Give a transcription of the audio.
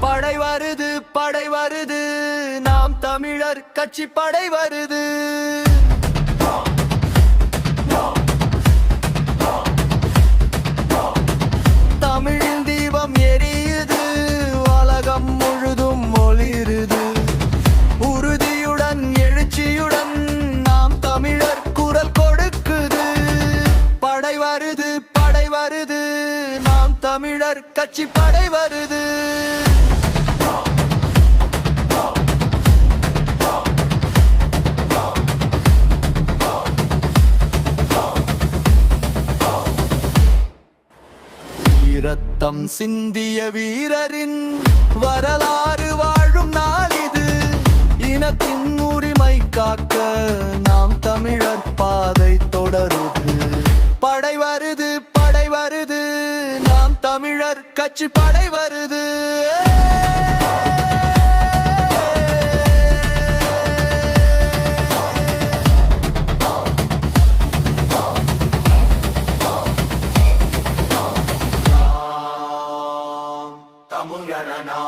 படை வருது படை வருது. நாம் தமிழர் கட்சி படை வருது. தமிழ் தீபம் எரியுது. உலகம் முழுதும் ஒளிருது. தமிழர் கட்சி படை வருது. வீரத்தம் சிந்திய வீரரின் வரலாறு வாழும் நாள் இது. இனத்தின் உரிமை காக்க நாம் தமிழர் பாதை தமிழர் கட்சி படை வருது. தமிழனா